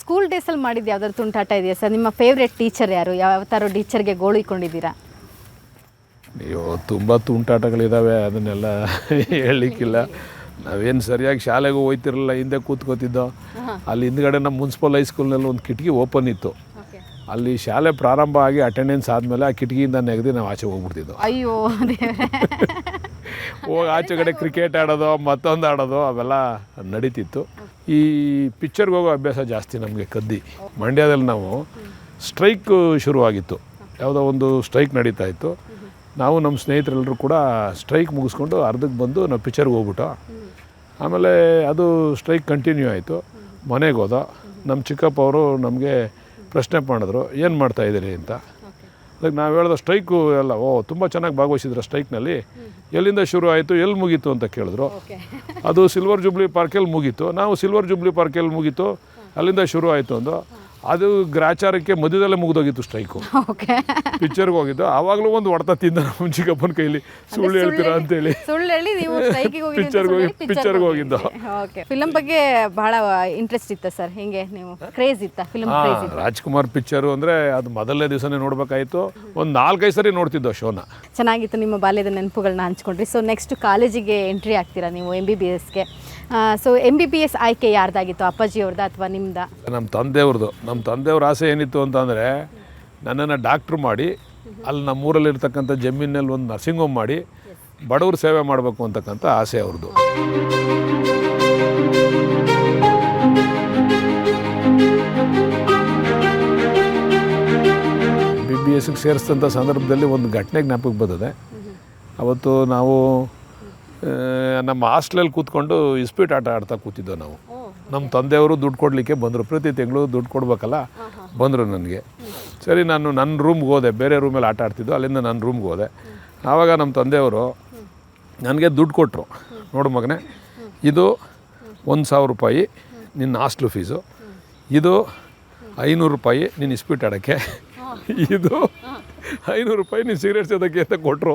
School ಡೇಸಲ್ಲಿ ಮಾಡಿದ್ದು ಯಾವ್ದಾದ್ರು ತುಂಟಾಟ ಇದೆಯಾ ಸರ್? ನಿಮ್ಮ ಫೇವ್ರೆಟ್ ಟೀಚರ್ ಯಾರು? ಯಾವ ಥರ ಟೀಚರ್ಗೆ ಗೋಳು ಇಟ್ಕೊಂಡಿದ್ದೀರಾ? ಅಯ್ಯೋ ತುಂಬ ತುಂಟಾಟಗಳಿದ್ದಾವೆ ಅದನ್ನೆಲ್ಲ ಹೇಳಲಿಕ್ಕಿಲ್ಲ. ನಾವೇನು ಸರಿಯಾಗಿ ಶಾಲೆಗೂ ಹೋಗ್ತಿರಲಿಲ್ಲ ಹಿಂದೆ ಕೂತ್ಕೋತಿದ್ದೋ. ಅಲ್ಲಿ ಹಿಂದ್ಗಡೆ ನಮ್ಮ ಮುನ್ಸಿಪಲ್ ಹೈಸ್ಕೂಲ್ನಲ್ಲಿ ಒಂದು ಕಿಟಕಿ ಓಪನ್ ಇತ್ತು. ಅಲ್ಲಿ ಶಾಲೆ ಪ್ರಾರಂಭ ಆಗಿ ಅಟೆಂಡೆನ್ಸ್ ಆದಮೇಲೆ ಆ ಕಿಟಕಿಯಿಂದ ನೆಗೆದು ನಾವು ಆಚೆ ಹೋಗ್ಬಿಡ್ತಿದ್ದೋ. ಅಯ್ಯೋ. ಹೋಗಿ ಆಚೆ ಕಡೆ ಕ್ರಿಕೆಟ್ ಆಡೋದು ಮತ್ತೊಂದು ಆಡೋದು ಅವೆಲ್ಲ ನಡೀತಿತ್ತು. ಈ ಪಿಕ್ಚರ್ಗೆ ಹೋಗೋ ಅಭ್ಯಾಸ ಜಾಸ್ತಿ ನಮಗೆ ಕದ್ದಿ. ಮಂಡ್ಯದಲ್ಲಿ ನಾವು ಸ್ಟ್ರೈಕ್ ಶುರುವಾಗಿತ್ತು. ಯಾವುದೋ ಒಂದು ಸ್ಟ್ರೈಕ್ ನಡೀತಾ ಇತ್ತು. ನಾವು ನಮ್ಮ ಸ್ನೇಹಿತರೆಲ್ಲರೂ ಕೂಡ ಸ್ಟ್ರೈಕ್ ಮುಗಿಸ್ಕೊಂಡು ಅರ್ಧಕ್ಕೆ ಬಂದು ನಾವು ಪಿಕ್ಚರ್ಗೆ ಹೋಗ್ಬಿಟ್ಟು. ಆಮೇಲೆ ಅದು ಸ್ಟ್ರೈಕ್ ಕಂಟಿನ್ಯೂ ಆಯಿತು. ಮನೆಗೆ ಹೋದ. ನಮ್ಮ ಚಿಕ್ಕಪ್ಪ ಅವರು ನಮಗೆ ಪ್ರಶ್ನೆ ಮಾಡಿದ್ರು, ಏನು ಮಾಡ್ತಾಯಿದ್ದೀರಿ ಅಂತ. ಅದಕ್ಕೆ ನಾವು ಹೇಳಿದ ಸ್ಟ್ರೈಕು ಎಲ್ಲ ಓ ತುಂಬ ಚೆನ್ನಾಗಿ ಭಾಗವಹಿಸಿದ್ರು ಸ್ಟ್ರೈಕ್ನಲ್ಲಿ ಎಲ್ಲಿಂದ ಶುರು ಆಯಿತು ಎಲ್ಲಿ ಮುಗೀತು ಅಂತ ಕೇಳಿದ್ರು. ಅದು ಸಿಲ್ವರ್ ಜುಬ್ಲಿ ಪಾರ್ಕಲ್ಲಿ ಮುಗೀತು ನಾವು ಸಿಲ್ವರ್ ಜುಬ್ಲಿ ಪಾರ್ಕಲ್ಲಿ ಮುಗೀತು ಅಲ್ಲಿಂದ ಶುರು ಆಯಿತು ಅಂದು. ಅದು ಗ್ರಾಚಾರಕ್ಕೆ ಮಧ್ಯದಲ್ಲೇ ಮುಗಿದೋಗಿತ್ತು ಸ್ಟ್ರೈಕು. ಓಕೆ ಪಿಕ್ಚರ್ಗೆ ಹೋಗಿದ್ದು. ಆವಾಗಲೂ ಒಂದು ಹೊಡೆತ ತಿಂದ ಚಿಕ್ಕಪ್ಪನ ಕೈಲಿ. ಸುಳ್ಳು ಹೇಳ್ತೀರಾ ಅಂತೇಳಿ. ಸುಳ್ಳು ಹೇಳಿ ನೀವು ಪಿಕ್ಚರ್ಗೆ ಹೋಗಿ- ಪಿಕ್ಚರ್ಗೆ ಹೋಗಿದ್ದು. ಓಕೆ ಫಿಲಮ್ ಬಗ್ಗೆ ಬಹಳ ಇಂಟ್ರೆಸ್ಟ್ ಇತ್ತ ಸರ್ ಹಿಂಗೆ ನೀವು ಕ್ರೇಜ್ ಇತ್ತ? ಫಿಲಮ್ ರಾಜ್ಕುಮಾರ್ ಪಿಕ್ಚರು ಅಂದರೆ ಅದು ಮೊದಲನೇ ದಿವಸನೇ ನೋಡಬೇಕಾಯಿತು. ಒಂದು ನಾಲ್ಕೈದು ಸರಿ ನೋಡ್ತಿದ್ದೋ ಶೋನ. ಚೆನ್ನಾಗಿತ್ತು ನಿಮ್ಮ ಬಾಲ್ಯದ ನೆನಪುಗಳನ್ನ ಹಂಚ್ಕೊಂಡ್ರಿ. ಸೊ ನೆಕ್ಸ್ಟ್ ಕಾಲೇಜಿಗೆ ಎಂಟ್ರಿ ಆಗ್ತೀರಾ ನೀವು ಎಂ ಬಿ ಬಿ ಎಸ್ಗೆ so M B B S ಆಯ್ಕೆ ಯಾರ್ದಾಗಿತ್ತು? ಅಪ್ಪಾಜಿ ಅವ್ರದ್ದು ಅಥವಾ ನಿಮ್ದ? ನಮ್ಮ ತಂದೆಯವ್ರದ್ದು ನಮ್ಮ ತಂದೆಯವ್ರ ಆಸೆ ಏನಿತ್ತು ಅಂತಂದರೆ ನನ್ನನ್ನು ಡಾಕ್ಟ್ರು ಮಾಡಿ, ಅಲ್ಲಿ ನಮ್ಮೂರಲ್ಲಿರ್ತಕ್ಕಂಥ ಜಮೀನಲ್ಲಿ ಒಂದು ನರ್ಸಿಂಗ್ ಹೋಮ್ ಮಾಡಿ ಬಡವ್ರ ಸೇವೆ ಮಾಡಬೇಕು ಅಂತಕ್ಕಂಥ ಆಸೆ ಅವ್ರದ್ದು. ಬಿ ಬಿ ಎಸ್ಗೆ ಸೇರಿಸಿದಂಥ ಸಂದರ್ಭದಲ್ಲಿ ಒಂದು ಘಟನೆ ಜ್ಞಾಪಕಕ್ಕೆ ಬಂದಿದೆ ಅವತ್ತು ನಾವು ನಮ್ಮ ಹಾಸ್ಟ್ಲಲ್ಲಿ ಕೂತ್ಕೊಂಡು ಇಸ್ಪೀಟ್ ಆಟ ಆಡ್ತಾ ಕೂತಿದ್ದೆವು ನಾವು. ನಮ್ಮ ತಂದೆಯವರು ದುಡ್ಡು ಕೊಡಲಿಕ್ಕೆ ಬಂದರು. ಪ್ರತಿ ತಿಂಗಳು ದುಡ್ಡು ಕೊಡ್ಬೇಕಲ್ಲ? ಬಂದರು ನನಗೆ. ಸರಿ ನಾನು ನನ್ನ ರೂಮ್ಗೆ ಹೋದೆ. ಬೇರೆ ರೂಮಲ್ಲಿ ಆಟ ಆಡ್ತಿದ್ದು. ಅಲ್ಲಿಂದ ನನ್ನ ರೂಮ್ಗೆ ಹೋದೆ. ಆವಾಗ ನಮ್ಮ ತಂದೆಯವರು ನನಗೆ ದುಡ್ಡು ಕೊಟ್ಟರು ನೋಡು ಮಗನೇ ಇದು ಒಂದು ಸಾವಿರ ರೂಪಾಯಿ ನಿನ್ನ ಹಾಸ್ಟ್ಲು ಫೀಸು ಇದು ಐನೂರು ರೂಪಾಯಿ ನೀನು ಇಸ್ಪೀಟ್ ಆಡೋಕ್ಕೆ. ಇದು ಐನೂರು ರೂಪಾಯಿ ನೀನು ಸಿಗರೇಟ್ ಸೇದೋಕ್ಕೆ ಅಂತ ಕೊಟ್ಟರು